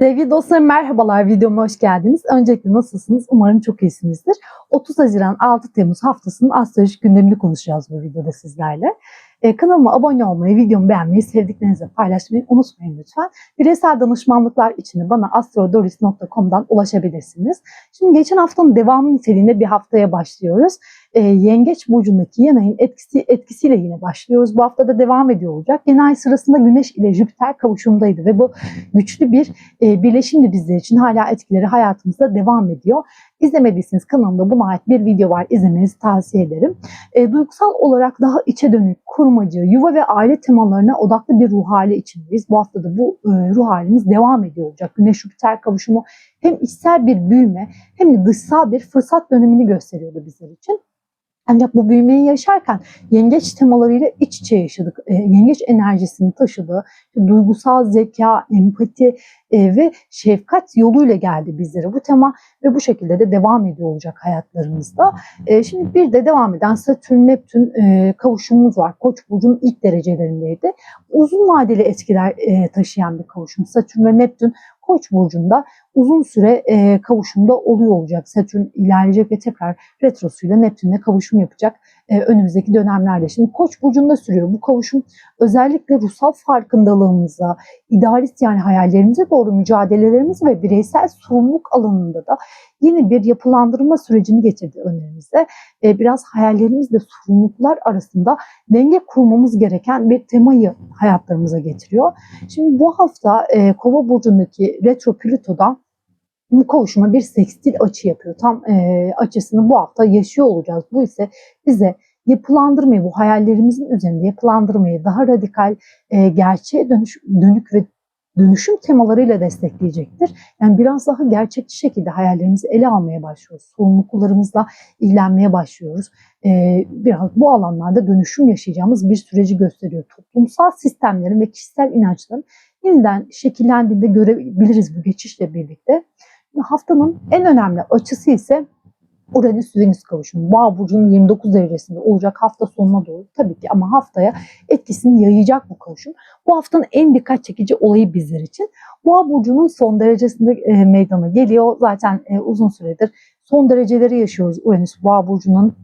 Sevgili dostlarım merhabalar videoma hoş geldiniz. Öncelikle nasılsınız? Umarım çok iyisinizdir. 30 Haziran 6 Temmuz haftasının astrolojik gündemini konuşacağız bu videoda sizlerle. Ee, kanalıma abone olmayı, videomu beğenmeyi, sevdiklerinizle paylaşmayı unutmayın lütfen. Bireysel danışmanlıklar için bana astrodoris.com'dan ulaşabilirsiniz. Şimdi geçen haftanın devamı niteliğinde bir haftaya başlıyoruz. Ee, Yengeç burcundaki yeni ayın etkisi, etkisiyle yine başlıyoruz. Bu hafta da devam ediyor olacak. Yeni ay sırasında Güneş ile Jüpiter kavuşumdaydı ve bu güçlü bir e, birleşimdi bizler için. Hala etkileri hayatımızda devam ediyor. İzlemediyseniz kanalımda buna ait bir video var. İzlemenizi tavsiye ederim. E, duygusal olarak daha içe dönük, korumacı, yuva ve aile temalarına odaklı bir ruh hali içindeyiz. Bu hafta da bu e, ruh halimiz devam ediyor olacak. Güneş Jüpiter kavuşumu hem içsel bir büyüme hem de dışsal bir fırsat dönemini gösteriyordu bizler için. Ancak bu büyümeyi yaşarken yengeç temalarıyla iç içe yaşadık. E, yengeç enerjisini taşıdığı duygusal zeka, empati e, ve şefkat yoluyla geldi bizlere bu tema ve bu şekilde de devam ediyor olacak hayatlarımızda. E, şimdi bir de devam eden Satürn-Neptün e, kavuşumumuz var. Koç burcunun ilk derecelerindeydi. Uzun vadeli etkiler e, taşıyan bir kavuşum. Satürn ve Neptün Koç burcunda uzun süre e, kavuşumda oluyor olacak. Satürn ilerleyecek ve tekrar retrosuyla Neptün'le kavuşum yapacak e, önümüzdeki dönemlerde. Şimdi Koç burcunda sürüyor. Bu kavuşum özellikle ruhsal farkındalığımıza, idealist yani hayallerimize doğru mücadelelerimiz ve bireysel sorumluluk alanında da yeni bir yapılandırma sürecini getirdi önümüze. E, biraz hayallerimizle sorumluluklar arasında denge kurmamız gereken bir temayı hayatlarımıza getiriyor. Şimdi bu hafta e, Kova burcundaki retro Plüto'dan bu kavuşuma bir sekstil açı yapıyor. Tam e, açısını bu hafta yaşıyor olacağız. Bu ise bize yapılandırmayı, bu hayallerimizin üzerinde yapılandırmayı daha radikal, e, gerçeğe dönüş, dönük ve dönüşüm temalarıyla destekleyecektir. Yani biraz daha gerçekçi şekilde hayallerimizi ele almaya başlıyoruz. Sorumluluklarımızla ilgilenmeye başlıyoruz. Ee, biraz bu alanlarda dönüşüm yaşayacağımız bir süreci gösteriyor. Toplumsal sistemlerin ve kişisel inançların yeniden şekillendiğinde görebiliriz bu geçişle birlikte. Haftanın en önemli açısı ise Uranüs-Venüs kavuşumu. Boğa burcunun 29 derecesinde olacak hafta sonuna doğru tabii ki ama haftaya etkisini yayacak bu kavuşum. Bu haftanın en dikkat çekici olayı bizler için. Boğa burcunun son derecesinde e, meydana geliyor. Zaten e, uzun süredir son dereceleri yaşıyoruz Uranüs Boğa burcunun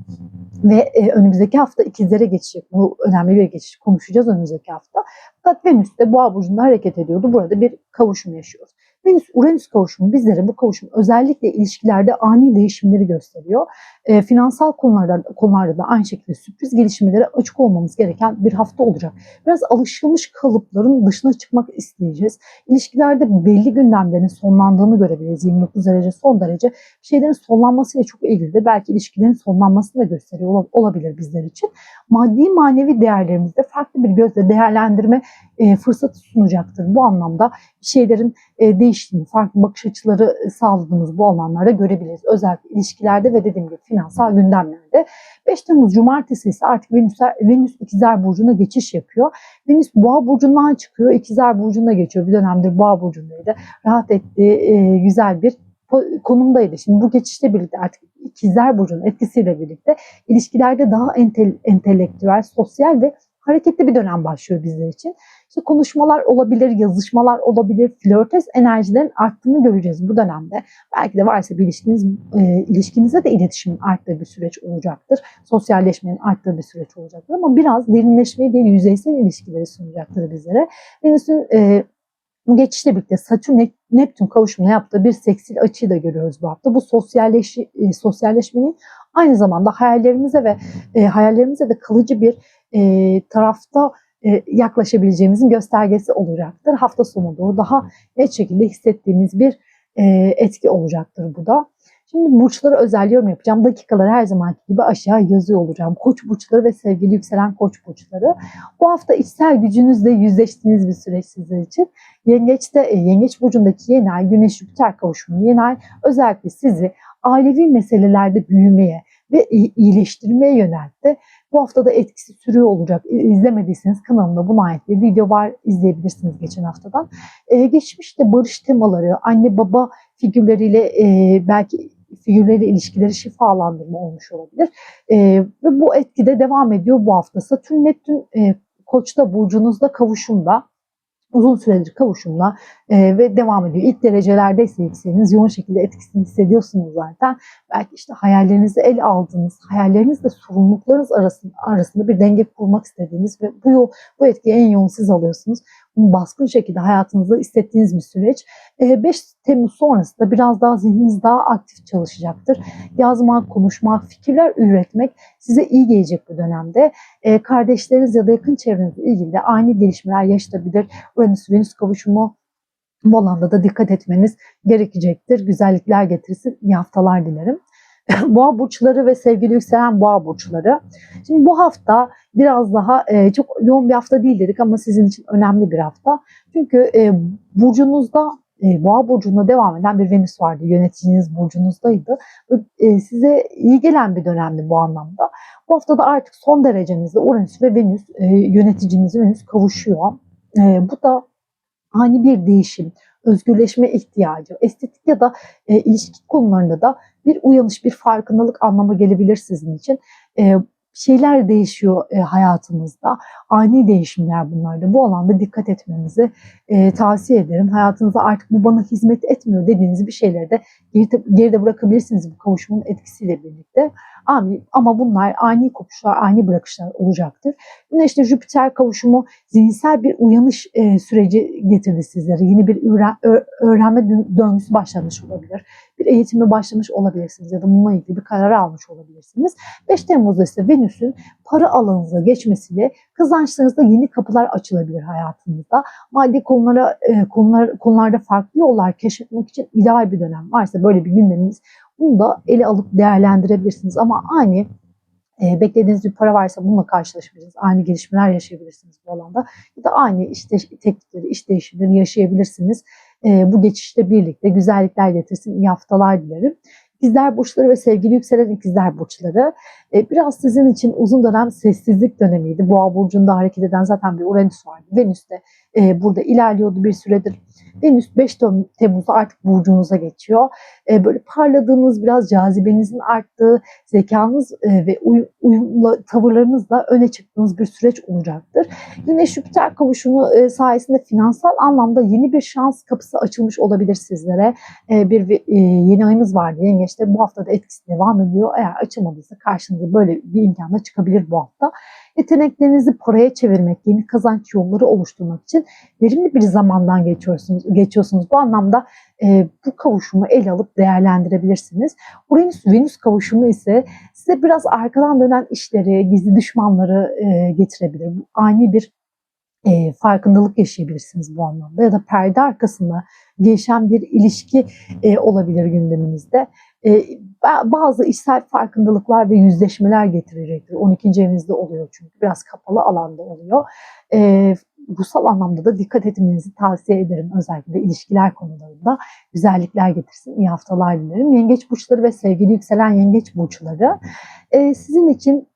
ve e, önümüzdeki hafta ikizlere geçecek. Bu önemli bir geçiş konuşacağız önümüzdeki hafta. Fakat Venüs de Boğa burcunda hareket ediyordu. Burada bir kavuşum yaşıyoruz. Venüs-Uranüs kavuşumu bizlere bu kavuşum özellikle ilişkilerde ani değişimleri gösteriyor. E, finansal konularda, konularda da aynı şekilde sürpriz gelişmelere açık olmamız gereken bir hafta olacak. Biraz alışılmış kalıpların dışına çıkmak isteyeceğiz. İlişkilerde belli gündemlerin sonlandığını görebiliriz. 29 derece son derece bir şeylerin sonlanmasıyla çok ilgili Belki ilişkilerin sonlanmasını da gösteriyor olabilir bizler için. Maddi manevi değerlerimizde farklı bir gözle değerlendirme e, fırsatı sunacaktır. Bu anlamda şeylerin e, değiştiğini, farklı bakış açıları e, sağladığımız bu alanlarda görebiliriz. Özellikle ilişkilerde ve dediğim gibi finansal gündemlerde. 5 Temmuz Cumartesi ise artık Venüs, Venüs İkizler Burcu'na geçiş yapıyor. Venüs Boğa Burcu'ndan çıkıyor, İkizler Burcu'na geçiyor. Bir dönemdir Boğa Burcu'ndaydı. Rahat ettiği e, güzel bir konumdaydı. Şimdi bu geçişle birlikte artık İkizler Burcu'nun etkisiyle birlikte ilişkilerde daha entel, entelektüel, sosyal ve hareketli bir dönem başlıyor bizler için. İşte konuşmalar olabilir, yazışmalar olabilir, flörtöz enerjilerin arttığını göreceğiz bu dönemde. Belki de varsa bir ilişkiniz, e, ilişkinize de iletişimin arttığı bir süreç olacaktır. Sosyalleşmenin arttığı bir süreç olacaktır ama biraz derinleşmeyi değil yüzeysel ilişkileri sunacaktır bizlere. Venüs'ün e, bu geçişle birlikte Satürn Neptün kavuşumuna yaptığı bir seksil açıyı da görüyoruz bu hafta. Bu sosyalleş, e, sosyalleşmenin aynı zamanda hayallerimize ve e, hayallerimize de kalıcı bir e, tarafta e, yaklaşabileceğimizin göstergesi olacaktır. Hafta sonu doğru daha net şekilde hissettiğimiz bir e, etki olacaktır bu da. Şimdi burçları özel yorum yapacağım. Dakikaları her zamanki gibi aşağı yazıyor olacağım. Koç burçları ve sevgili yükselen koç burçları. Bu hafta içsel gücünüzle yüzleştiğiniz bir süreç sizler için. Yengeç'te, e, Yengeç burcundaki yeni ay, Güneş Jüpiter kavuşumu yeni ay özellikle sizi ailevi meselelerde büyümeye ve iyileştirmeye yöneltti. Bu hafta da etkisi sürüyor olacak. İzlemediyseniz kanalımda buna ait bir video var. İzleyebilirsiniz geçen haftadan. Ee, geçmişte barış temaları, anne baba figürleriyle e, belki figürleriyle ilişkileri şifalandırma olmuş olabilir. E, ve bu etki de devam ediyor bu hafta. Satürn Neptün e, Koç'ta burcunuzda kavuşumda uzun süredir kavuşumla e, ve devam ediyor. İlk derecelerdeyse yükseleniz yoğun şekilde etkisini hissediyorsunuz zaten. Belki işte hayallerinizi el aldığınız, hayallerinizle sorumluluklarınız arasında, arasında bir denge kurmak istediğiniz ve bu yol, bu etkiyi en yoğun siz alıyorsunuz. Bunu baskın şekilde hayatınızda hissettiğiniz bir süreç. E, 5 Temmuz sonrasında biraz daha zihniniz daha aktif çalışacaktır. Yazmak, konuşmak, fikirler üretmek size iyi gelecek bu dönemde. E, kardeşleriniz ya da yakın çevrenizle ilgili de ani gelişmeler yaşatabilir. Uranüs-Venüs kavuşumu bu alanda da dikkat etmeniz gerekecektir. Güzellikler getirsin. İyi haftalar dilerim. boğa burçları ve sevgili yükselen boğa burçları. Şimdi bu hafta biraz daha e, çok yoğun bir hafta değil dedik ama sizin için önemli bir hafta. Çünkü e, burcunuzda e, boğa burcunda devam eden bir Venüs vardı. Yöneticiniz burcunuzdaydı. E, size iyi gelen bir dönemdi bu anlamda. Bu hafta da artık son derecenizde Uranüs ve Venüs e, yöneticiniz Venüs kavuşuyor. E, bu da ani bir değişim, özgürleşme ihtiyacı, estetik ya da e, ilişki konularında da bir uyanış, bir farkındalık anlamı gelebilir sizin için. E, şeyler değişiyor e, hayatınızda. Ani değişimler bunlar da. Bu alanda dikkat etmenizi e, tavsiye ederim. Hayatınızda artık bu bana hizmet etmiyor dediğiniz bir şeyleri de geride, geride bırakabilirsiniz bu kavuşumun etkisiyle birlikte. Ama, ama bunlar ani kopuşlar, ani bırakışlar olacaktır. Güneşle Jüpiter kavuşumu zihinsel bir uyanış e, süreci getirdi sizlere. Yeni bir öğren, öğrenme döngüsü başlamış olabilir. Bir eğitime başlamış olabilirsiniz ya da bununla ilgili bir karar almış olabilirsiniz. 5 Temmuz'da ise Venüs'ün para alanınıza geçmesiyle kazançlarınızda yeni kapılar açılabilir hayatınızda. Maddi konulara, e, konular, konularda farklı yollar keşfetmek için ideal bir dönem varsa böyle bir gündeminiz bunu da ele alıp değerlendirebilirsiniz. Ama aynı e, beklediğiniz bir para varsa bununla karşılaşabilirsiniz. Aynı gelişmeler yaşayabilirsiniz bu alanda. Ya da aynı işte teknikleri, iş değişimleri yaşayabilirsiniz. E, bu geçişte birlikte güzellikler getirsin. İyi haftalar dilerim. İkizler burçları ve sevgili yükselen ikizler burçları e, biraz sizin için uzun dönem sessizlik dönemiydi. Boğa burcunda hareket eden zaten bir Uranüs vardı. Venüs de e, burada ilerliyordu bir süredir. Venüs 5 Temmuz'da artık burcunuza geçiyor. E, böyle parladığınız, biraz cazibenizin arttığı, zekanız e, ve uyum, uyumla, tavırlarınızla öne çıktığınız bir süreç olacaktır. Güneş-Jüpiter kavuşumu e, sayesinde finansal anlamda yeni bir şans kapısı açılmış olabilir sizlere. E, bir e, yeni ayımız vardı Yengeç'te. Bu hafta da etkisi devam ediyor. Eğer açılmadıysa karşınıza böyle bir imkanla çıkabilir bu hafta. Yeteneklerinizi paraya çevirmek, yeni kazanç yolları oluşturmak için verimli bir zamandan geçiyorsunuz. geçiyorsunuz. Bu anlamda e, bu kavuşumu ele alıp değerlendirebilirsiniz. Uranüs-Venüs kavuşumu ise size biraz arkadan dönen işleri, gizli düşmanları e, getirebilir. Bu ani bir e, farkındalık yaşayabilirsiniz bu anlamda ya da perde arkasında gelişen bir ilişki e, olabilir gündeminizde. E, bazı işsel farkındalıklar ve yüzleşmeler getirecektir. 12. evinizde oluyor çünkü biraz kapalı alanda oluyor. E, ruhsal anlamda da dikkat etmenizi tavsiye ederim. Özellikle ilişkiler konularında güzellikler getirsin. İyi haftalar dilerim. Yengeç burçları ve sevgili yükselen yengeç burçları e, sizin için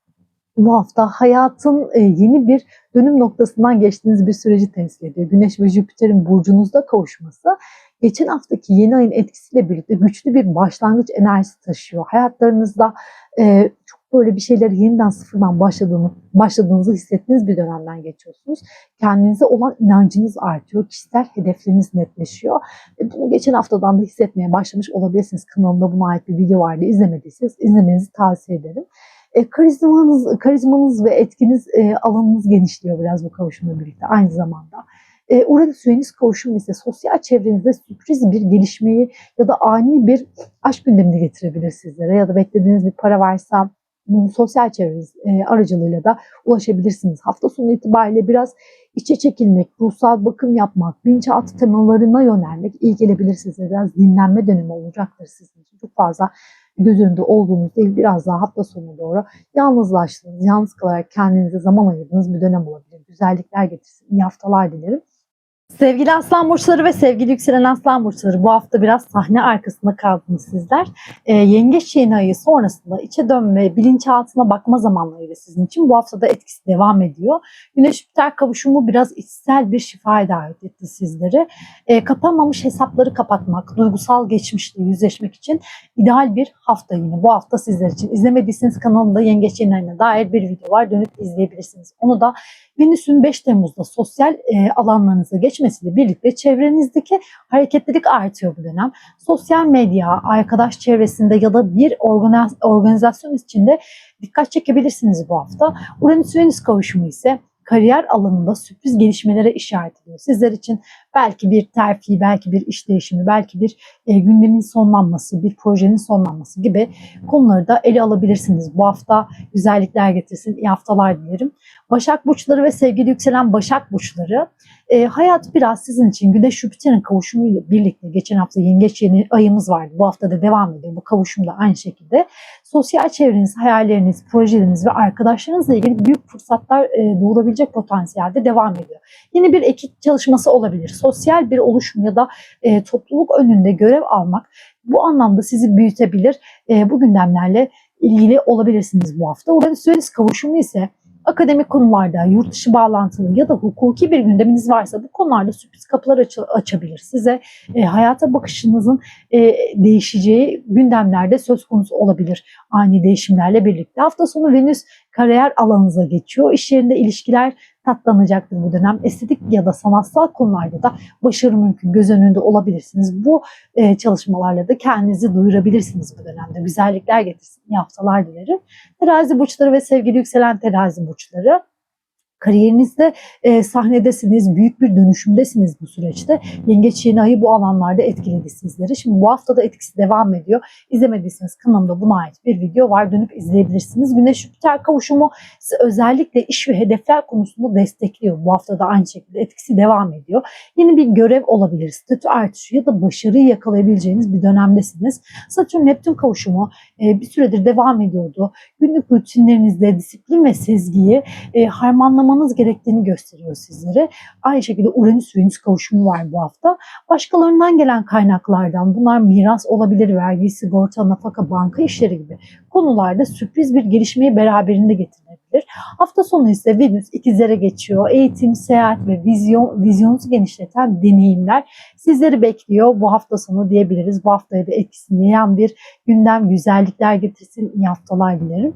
bu hafta hayatın e, yeni bir dönüm noktasından geçtiğiniz bir süreci temsil ediyor. Güneş ve Jüpiter'in burcunuzda kavuşması geçen haftaki yeni ayın etkisiyle birlikte güçlü bir başlangıç enerjisi taşıyor. Hayatlarınızda e, çok böyle bir şeyleri yeniden sıfırdan başladığını, başladığınızı hissettiğiniz bir dönemden geçiyorsunuz. Kendinize olan inancınız artıyor. Kişisel hedefleriniz netleşiyor. E, bunu geçen haftadan da hissetmeye başlamış olabilirsiniz. Kanalımda buna ait bir video vardı. İzlemediyseniz izlemenizi tavsiye ederim. E, karizmanız, karizmanız ve etkiniz e, alanınız genişliyor biraz bu kavuşumla birlikte aynı zamanda. E, Uranüs-Venüs kavuşumu ise sosyal çevrenizde sürpriz bir gelişmeyi ya da ani bir aşk gündemini getirebilir sizlere ya da beklediğiniz bir para varsa bunu sosyal çevreniz e, aracılığıyla da ulaşabilirsiniz. Hafta sonu itibariyle biraz içe çekilmek, ruhsal bakım yapmak, bilinçaltı temalarına yönelmek iyi gelebilir size. Biraz dinlenme dönemi olacaktır sizin için. Çok fazla göz önünde olduğunuz değil biraz daha hafta sonuna doğru yalnızlaştığınız, yalnız kalarak kendinize zaman ayırdığınız bir dönem olabilir. Güzellikler getirsin. İyi haftalar dilerim. Sevgili aslan burçları ve sevgili yükselen aslan burçları bu hafta biraz sahne arkasında kaldınız sizler. E, yengeç yeni ayı sonrasında içe dönme, bilinçaltına bakma zamanlarıyla sizin için bu hafta da etkisi devam ediyor. Güneş Jüpiter kavuşumu biraz içsel bir şifaya davet etti sizleri. E, kapanmamış hesapları kapatmak, duygusal geçmişle yüzleşmek için ideal bir hafta yine bu hafta sizler için. İzlemediyseniz kanalımda yengeç yeni ayına dair bir video var. Dönüp izleyebilirsiniz. Onu da Venüs'ün 5 Temmuz'da sosyal e, alanlarınıza geçmesiyle birlikte çevrenizdeki hareketlilik artıyor bu dönem. Sosyal medya, arkadaş çevresinde ya da bir organiz- organizasyon içinde dikkat çekebilirsiniz bu hafta. Uranüs-Venüs kavuşumu ise kariyer alanında sürpriz gelişmelere işaret ediyor. Sizler için belki bir terfi, belki bir iş değişimi, belki bir e, gündemin sonlanması, bir projenin sonlanması gibi konuları da ele alabilirsiniz. Bu hafta güzellikler getirsin, iyi haftalar dilerim. Başak burçları ve sevgili yükselen Başak burçları e, hayat biraz sizin için Güneş Jüpiter'in kavuşumuyla birlikte geçen hafta yengeç yeni ayımız vardı. Bu hafta da devam ediyor. Bu kavuşum da aynı şekilde. Sosyal çevreniz, hayalleriniz, projeleriniz ve arkadaşlarınızla ilgili büyük fırsatlar e, doğurabilecek potansiyelde devam ediyor. Yeni bir ekip çalışması olabilir. Sosyal bir oluşum ya da e, topluluk önünde görev almak bu anlamda sizi büyütebilir. E, bu gündemlerle ilgili olabilirsiniz bu hafta. Uranüs-Venüs kavuşumu ise akademik konularda, yurt dışı bağlantılı ya da hukuki bir gündeminiz varsa bu konularda sürpriz kapılar aç- açabilir. Size e, hayata bakışınızın e, değişeceği gündemlerde söz konusu olabilir ani değişimlerle birlikte. Hafta sonu Venüs kariyer alanınıza geçiyor. İş yerinde ilişkiler tatlanacaktır bu dönem. Estetik ya da sanatsal konularda da başarı mümkün. Göz önünde olabilirsiniz. Bu e, çalışmalarla da kendinizi duyurabilirsiniz bu dönemde. Güzellikler getirsin. İyi haftalar dilerim. Terazi burçları ve sevgili yükselen terazi burçları. Kariyerinizde e, sahnedesiniz, büyük bir dönüşümdesiniz bu süreçte. Yengeç yeni ayı bu alanlarda etkiledi sizleri. Şimdi bu hafta da etkisi devam ediyor. İzlemediyseniz kanalımda buna ait bir video var. Dönüp izleyebilirsiniz. Güneş Jüpiter kavuşumu özellikle iş ve hedefler konusunda destekliyor. Bu hafta da aynı şekilde etkisi devam ediyor. Yeni bir görev olabilir, statü artışı ya da başarıyı yakalayabileceğiniz bir dönemdesiniz. Satürn Neptün kavuşumu e, bir süredir devam ediyordu. Günlük rutinlerinizde disiplin ve sezgiyi e, harmanlamanız gerektiğini gösteriyor sizlere. Aynı şekilde Uranüs-Venüs kavuşumu var bu hafta. Başkalarından gelen kaynaklardan bunlar miras olabilir, vergi, sigorta, nafaka, banka işleri gibi konularda sürpriz bir gelişmeyi beraberinde getirilebilir. Hafta sonu ise Venüs ikizlere geçiyor. Eğitim, seyahat ve vizyon, vizyonunuzu genişleten deneyimler sizleri bekliyor bu hafta sonu diyebiliriz. Bu haftaya da etkisini yayan bir gündem güzellikler getirsin. İyi haftalar dilerim.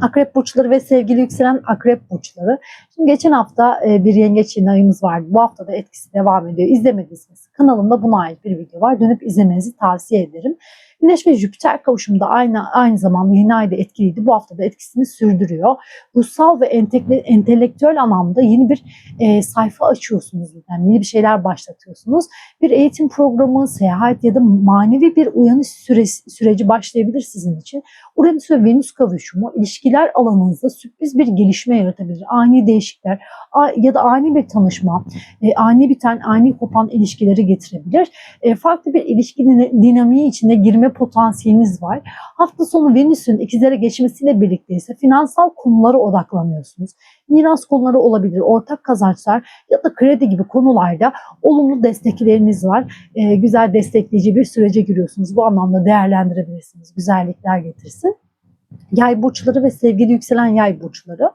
Akrep burçları ve sevgili yükselen akrep burçları. Şimdi geçen hafta e, bir yengeç yeni ayımız vardı. Bu hafta da etkisi devam ediyor. İzlemediyseniz kanalımda buna ait bir video var. Dönüp izlemenizi tavsiye ederim. Güneş ve Jüpiter kavuşumunda aynı aynı zamanda yeni ayda etkiliydi. Bu hafta da etkisini sürdürüyor. Ruhsal ve entekle, entelektüel anlamda yeni bir e, sayfa açıyorsunuz. Yani yeni bir şeyler başlatıyorsunuz. Bir eğitim programı, seyahat ya da manevi bir uyanış süresi, süreci başlayabilir sizin için. Uranüs ve Venüs kavuşumu ilişkiler alanınızda sürpriz bir gelişme yaratabilir. Ani değişiklikler a- ya da ani bir tanışma, e, ani biten, ani kopan ilişkileri getirebilir. E, farklı bir ilişki din- dinamiği içine girme potansiyeliniz var. Hafta sonu Venüs'ün ikizlere geçmesiyle birlikte ise finansal konulara odaklanıyorsunuz. Miras konuları olabilir, ortak kazançlar ya da kredi gibi konularda olumlu destekleriniz var. E, güzel destekleyici bir sürece giriyorsunuz. Bu anlamda değerlendirebilirsiniz. Güzellikler getirsin. Yay burçları ve sevgili yükselen yay burçları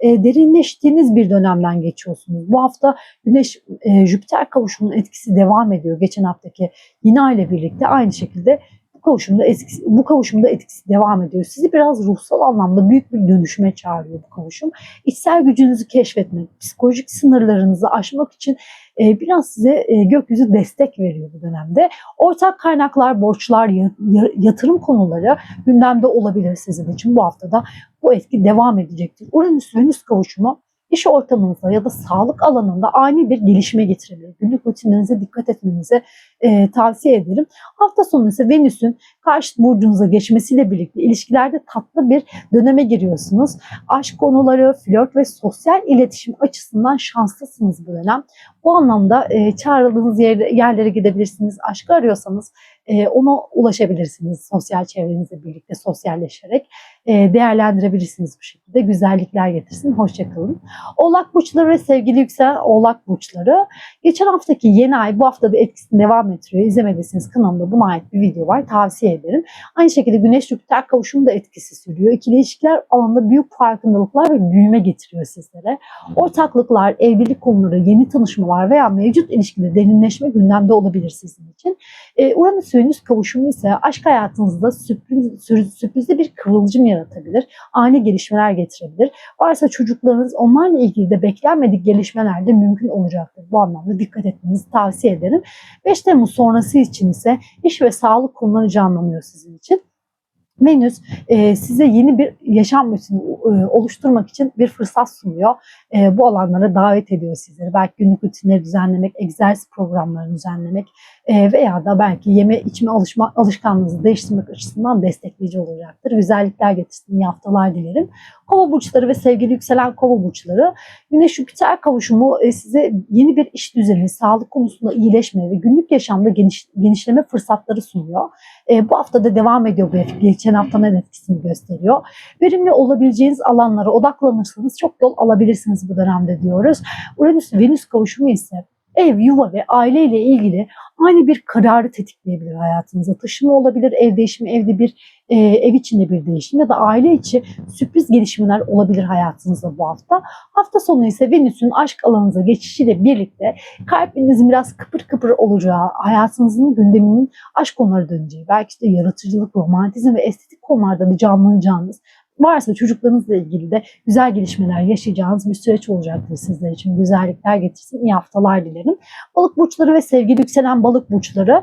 e, derinleştiğiniz bir dönemden geçiyorsunuz. Bu hafta Güneş e, Jüpiter kavuşumunun etkisi devam ediyor. Geçen haftaki yine ile birlikte aynı şekilde bu kavuşumda etkisi, bu kavuşumda etkisi devam ediyor. Sizi biraz ruhsal anlamda büyük bir dönüşüme çağırıyor bu kavuşum. İçsel gücünüzü keşfetmek, psikolojik sınırlarınızı aşmak için e, biraz size e, gökyüzü destek veriyor bu dönemde. Ortak kaynaklar, borçlar, ya- ya- yatırım konuları gündemde olabilir sizin için. Bu haftada bu etki devam edecektir. Uranüs-Venüs kavuşumu iş ortamınızda ya da sağlık alanında ani bir gelişme getirebilir. Günlük rutinlerinize dikkat etmenize e, tavsiye ederim. Hafta sonu ise Venüs'ün karşıt burcunuza geçmesiyle birlikte ilişkilerde tatlı bir döneme giriyorsunuz. Aşk konuları, flört ve sosyal iletişim açısından şanslısınız bu dönem. Bu anlamda e, çağrıldığınız yer, yerlere gidebilirsiniz. Aşkı arıyorsanız e, ona ulaşabilirsiniz sosyal çevrenizle birlikte sosyalleşerek. E, değerlendirebilirsiniz bu şekilde. Güzellikler getirsin. Hoşçakalın. Oğlak burçları ve sevgili yükselen oğlak burçları. Geçen haftaki yeni ay bu hafta da etkisini devam ettiriyor. İzlemediyseniz kanalımda buna ait bir video var. Tavsiye ederim. Aynı şekilde Güneş Jüpiter kavuşumu da etkisi sürüyor. İkili ilişkiler alanında büyük farkındalıklar ve büyüme getiriyor sizlere. Ortaklıklar, evlilik konuları, yeni tanışmalar veya mevcut ilişkide derinleşme gündemde olabilir sizin için. Ee, Uranüs Venüs kavuşumu ise aşk hayatınızda sürpriz, sür- sürprizli bir kıvılcım yaratabilir. Ani gelişmeler getirebilir. Varsa çocuklarınız onlarla ilgili de beklenmedik gelişmeler de mümkün olacaktır. Bu anlamda dikkat etmenizi tavsiye ederim. 5 Temmuz sonrası için ise iş ve sağlık konuları canlanıyor sizin için. Venüs e, size yeni bir yaşam rutini e, oluşturmak için bir fırsat sunuyor. E, bu alanlara davet ediyor sizleri. Belki günlük rutinleri düzenlemek, egzersiz programlarını düzenlemek veya da belki yeme içme alışma, alışkanlığınızı değiştirmek açısından destekleyici olacaktır. Güzellikler getirsin, iyi haftalar dilerim. Kova burçları ve sevgili yükselen kova burçları Güneş Jüpiter kavuşumu e, size yeni bir iş düzeni, sağlık konusunda iyileşme ve günlük yaşamda geniş, genişleme fırsatları sunuyor. E, bu hafta da devam ediyor bu etki. Geçen haftanın etkisini gösteriyor. Verimli olabileceğiniz alanlara odaklanırsanız çok yol alabilirsiniz bu dönemde diyoruz. Uranüs-Venüs kavuşumu ise ev, yuva ve aile ile ilgili aynı bir kararı tetikleyebilir hayatınıza. Taşıma olabilir, ev değişimi, evde bir e, ev içinde bir değişim ya da aile içi sürpriz gelişmeler olabilir hayatınızda bu hafta. Hafta sonu ise Venüs'ün aşk alanınıza geçişiyle birlikte kalbinizin biraz kıpır kıpır olacağı, hayatınızın gündeminin aşk konuları döneceği, belki de yaratıcılık, romantizm ve estetik konularda da canlanacağınız, varsa çocuklarınızla ilgili de güzel gelişmeler yaşayacağınız bir süreç olacaktır sizler için. Güzellikler getirsin. İyi haftalar dilerim. Balık burçları ve sevgili yükselen balık burçları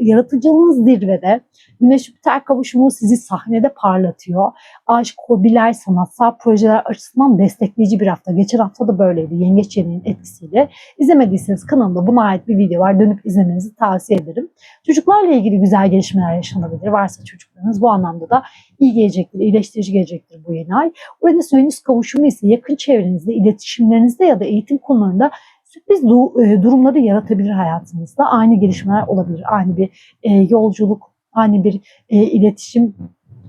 yaratıcılığınız zirvede. Güneş Jüpiter kavuşumu sizi sahnede parlatıyor. Aşk, hobiler, sanatsal projeler açısından destekleyici bir hafta. Geçen hafta da böyleydi. Yengeç yeneğin etkisiyle. İzlemediyseniz kanalımda buna ait bir video var. Dönüp izlemenizi tavsiye ederim. Çocuklarla ilgili güzel gelişmeler yaşanabilir. Varsa çocuklarınız bu anlamda da iyi gelecektir, iyileştirici gelecektir bu yeni ay. Uranüs-Venüs kavuşumu ise yakın çevrenizde, iletişimlerinizde ya da eğitim konularında sürpriz e, durumları yaratabilir hayatınızda. Aynı gelişmeler olabilir. Aynı bir e, yolculuk, aynı bir e, iletişim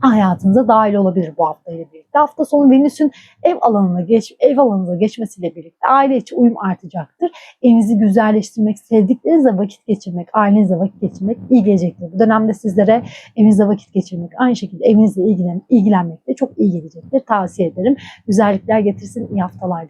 hayatınıza dahil olabilir bu hafta ile birlikte. Hafta sonu Venüs'ün ev alanına geç, ev alanınıza geçmesiyle birlikte aile içi uyum artacaktır. Evinizi güzelleştirmek, sevdiklerinizle vakit geçirmek, ailenizle vakit geçirmek iyi gelecektir. Bu dönemde sizlere evinizde vakit geçirmek, aynı şekilde evinizle ilgilen, ilgilenmek de çok iyi gelecektir. Tavsiye ederim. Güzellikler getirsin, iyi haftalar